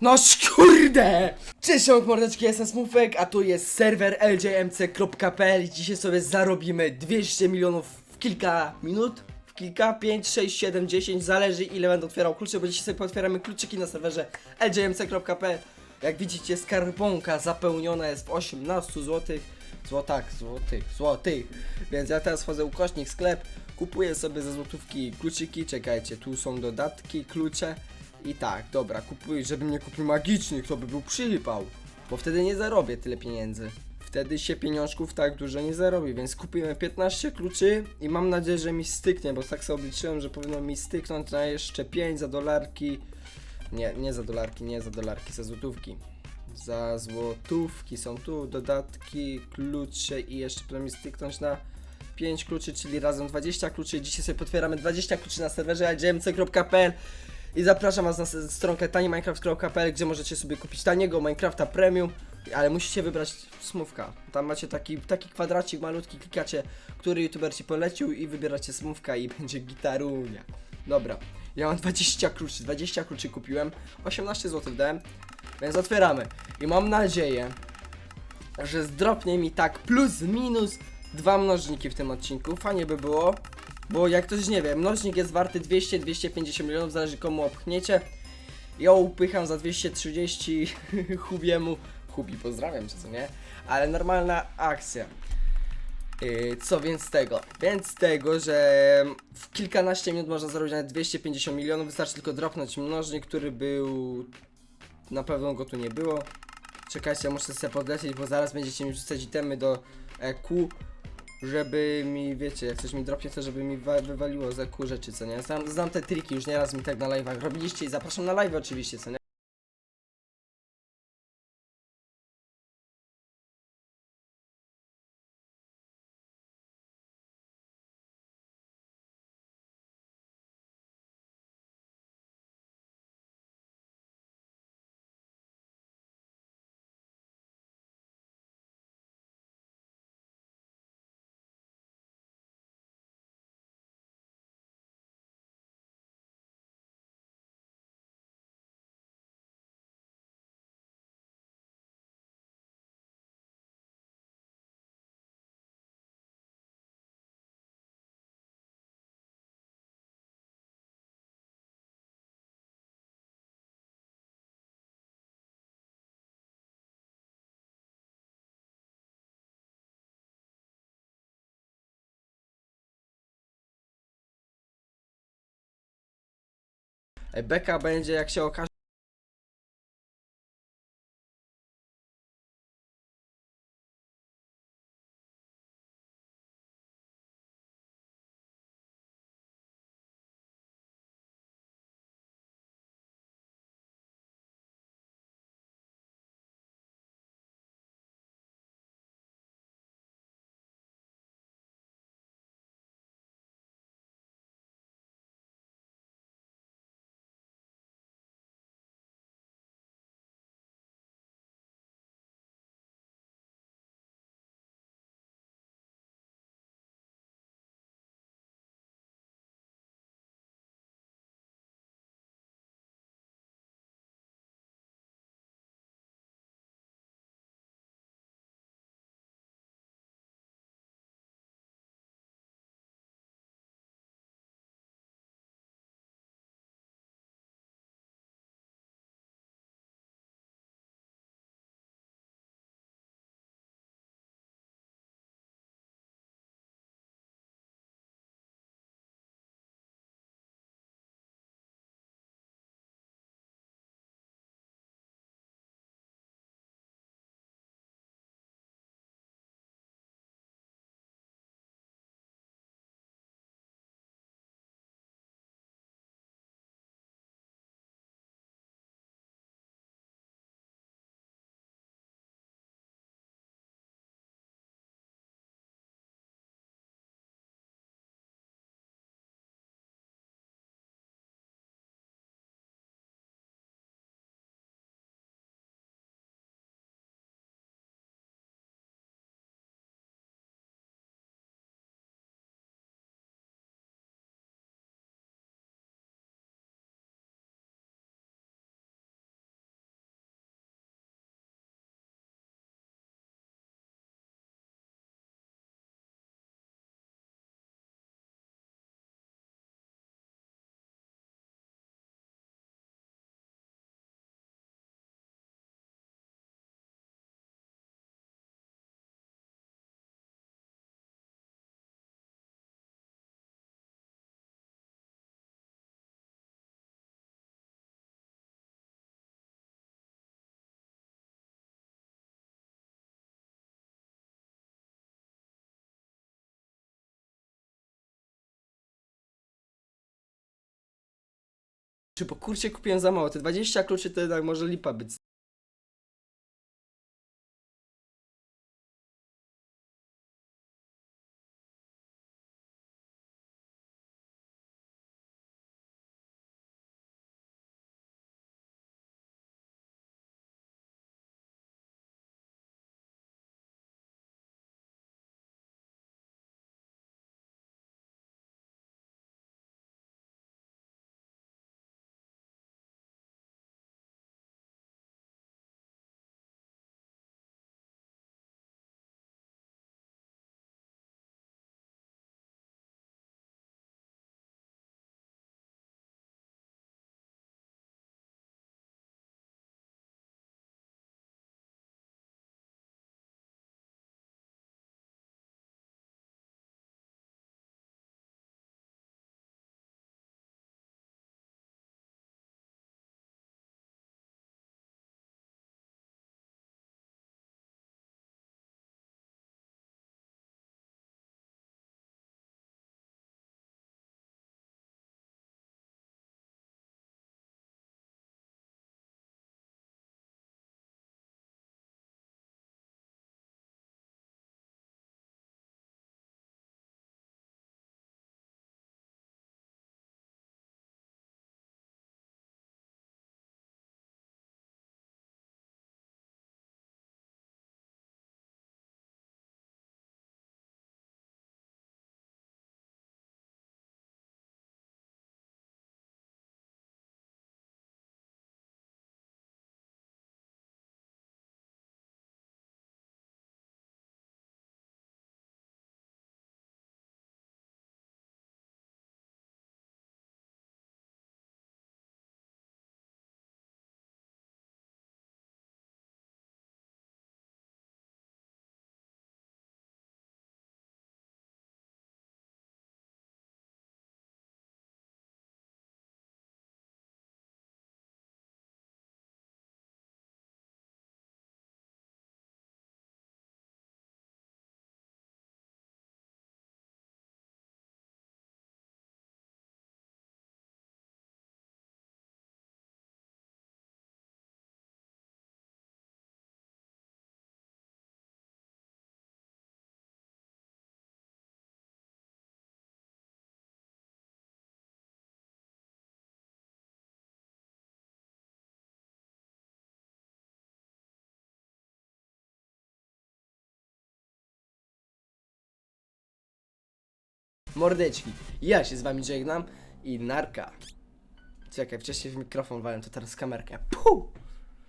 No kurde! Cześć, mordeczki, jestem Smufek, a tu jest serwer ljmc.pl i dzisiaj sobie zarobimy 200 milionów w kilka minut, w kilka, 5, 6, 7, 10, zależy ile będę otwierał klucze, bo dzisiaj sobie otwieramy kluczyki na serwerze ljmc.pl Jak widzicie, skarbonka zapełniona jest w 18 zł, złotach, złotych, złotych, więc ja teraz wchodzę ukośnik sklep, kupuję sobie za złotówki kluczyki, czekajcie, tu są dodatki, klucze, i tak, dobra, kupuj, żebym nie kupił magicznych, to by był przypał. Bo wtedy nie zarobię tyle pieniędzy. Wtedy się pieniążków tak dużo nie zarobi, więc kupiłem 15 kluczy i mam nadzieję, że mi styknie, bo tak sobie obliczyłem, że powinno mi styknąć na jeszcze 5 za dolarki. Nie, nie za dolarki, nie za dolarki, za złotówki. Za złotówki są tu dodatki, klucze i jeszcze powinno mi styknąć na 5 kluczy, czyli razem 20 kluczy. Dzisiaj sobie potwieramy 20 kluczy na serwerze gmc.pl i zapraszam was na stronkę tinyminecraft.pl, gdzie możecie sobie kupić taniego Minecrafta Premium, ale musicie wybrać smówka. Tam macie taki, taki kwadracik malutki, klikacie, który youtuber ci polecił i wybieracie smówka i będzie gitarunia. Dobra, ja mam 20 kluczy, 20 kluczy kupiłem, 18 zł dałem, więc otwieramy. I mam nadzieję, że zdropnie mi tak plus minus dwa mnożniki w tym odcinku. Fajnie by było, bo jak ktoś nie wie, mnożnik jest warty 200-250 milionów, zależy komu opchniecie. Ja upycham za 230 Hubiemu. Hubi, pozdrawiam cię, co nie? Ale normalna akcja. Yy, co więc z tego? Więc z tego, że w kilkanaście minut można zarobić nawet 250 milionów, wystarczy tylko dropnąć mnożnik, który był... Na pewno go tu nie było. Czekajcie, muszę sobie podlecieć, bo zaraz będziecie mi wrzucać itemy do EQ, żeby mi, wiecie, jak coś mi dropnie, to żeby mi wa- wywaliło z EQ rzeczy, co nie? Znam, znam te triki, już nieraz mi tak na live'ach robiliście i zapraszam na live oczywiście, co nie? Beka będzie, jak się okaże, Czy po kurcie kupiłem za mało? Te 20 kluczy to jednak może lipa być. Mordeczki, ja się z wami żegnam i narka. Czekaj, wcześniej w mikrofon wałem, to teraz kamerkę. Puh!